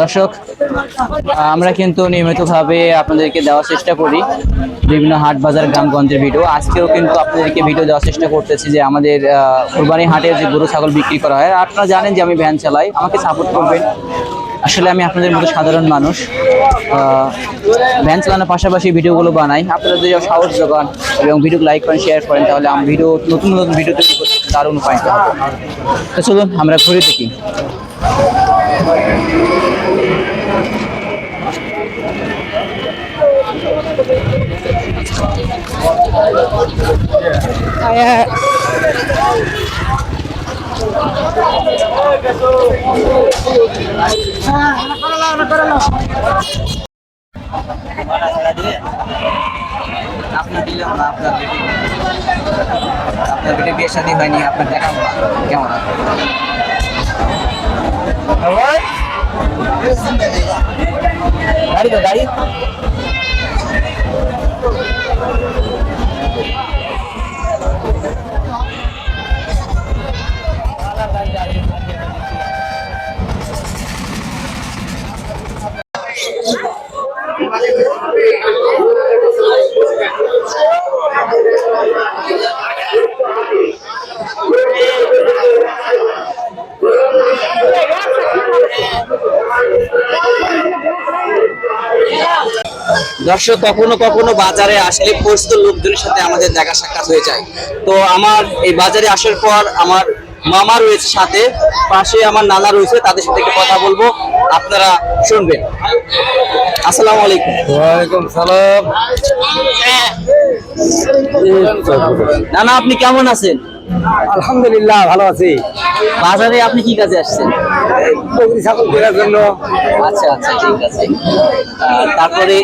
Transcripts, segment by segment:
দর্শক, আমরা কিন্তু নিয়মিতভাবে আপনাদেরকে দেওয়ার চেষ্টা করি বিভিন্ন হাট বাজার গ্রামগঞ্জের ভিডিও। আজকেও কিন্তু আপনাদেরকে ভিডিও দেওয়ার চেষ্টা করতেছি যে আমাদের কুরবানি হাটের যে গরু, ছাগল বিক্রি করা হয়। আপনারা জানেন যে আমি ভ্যান চালাই, আমাকে সাপোর্ট করবেন। আসলে আমি আপনাদের মতো সাধারণ মানুষ। ভ্যান চালানোর পাশাপাশি ভিডিওগুলো বানাই। আপনারা যদি সাহস যোগান এবং ভিডিও লাইক করেন শেয়ার করেন, তাহলে আমি ভিডিও, নতুন নতুন ভিডিও তৈরি করতে দারুণ উপায়। তো চলুন, আমরা ঘুরে দেখি। আপনার দিলে আমরা আপনার বেটি আপনার বেটি বিয়ের সাথে হয়নি আপনার দেখা কেমন गाड़ी तो गाड़ी দর্শক কখনো কখনো বাজারে আসলে পরিচিত লোকজনের সাথে আমাদের দেখা সাক্ষাৎ হয়ে যায়। তো আমার এই বাজারে আসার পর আমার মামা রয়েছে সাথে পাশে আমার নানা রয়েছে তাদের সাথে একটু কথা বলব আপনারা শুনবেন। আসসালামু আলাইকুম। ওয়ালাইকুম সালাম। নানা আপনি কেমন আছেন? আলহামদুলিল্লাহ ভালো আছি। বাজারে আপনি কি কাজে আসছেন? বকরি ছাগল কেনার জন্য। আচ্ছা আচ্ছা ঠিক আছে। তারপরে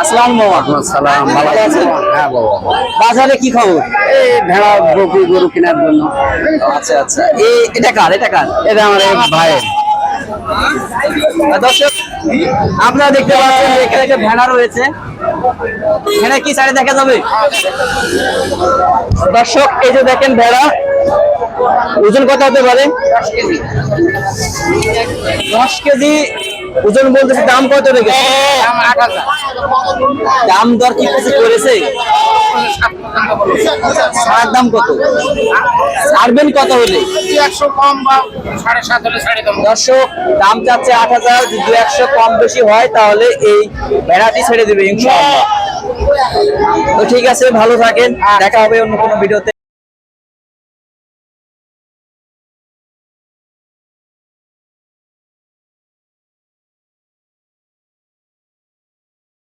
আসসালাম মামা সালাম ভালো আছেন? হ্যাঁ বাবা বাজারে কি খবর? এই ভেড়া বকরি গরু কেনার জন্য। আচ্ছা আচ্ছা। এই এটা কার এটা কার? এটা আমার এক ভাই দর্শক আপনারা দেখতে পাচ্ছেন এখানে একটা ভেড়া রয়েছে। এখানে কি সাইডে দেখা যাবে? দর্শক এই যে দেখেন ভেড়া ওজন কত হতে পারে? দশ কেজি ওজন বলতেছে দাম কত রেখেছে? দাম দর কি কিছু করেছে? সার দাম কত? ছাড়বেন কত হলে? দর্শক দাম চাচ্ছে আট হাজার। যদি একশো কম বেশি হয় তাহলে এই ভেড়াটি ছেড়ে দেবে তো ঠিক আছে ভালো থাকেন। দেখা হবে অন্য কোনো ভিডিওতে।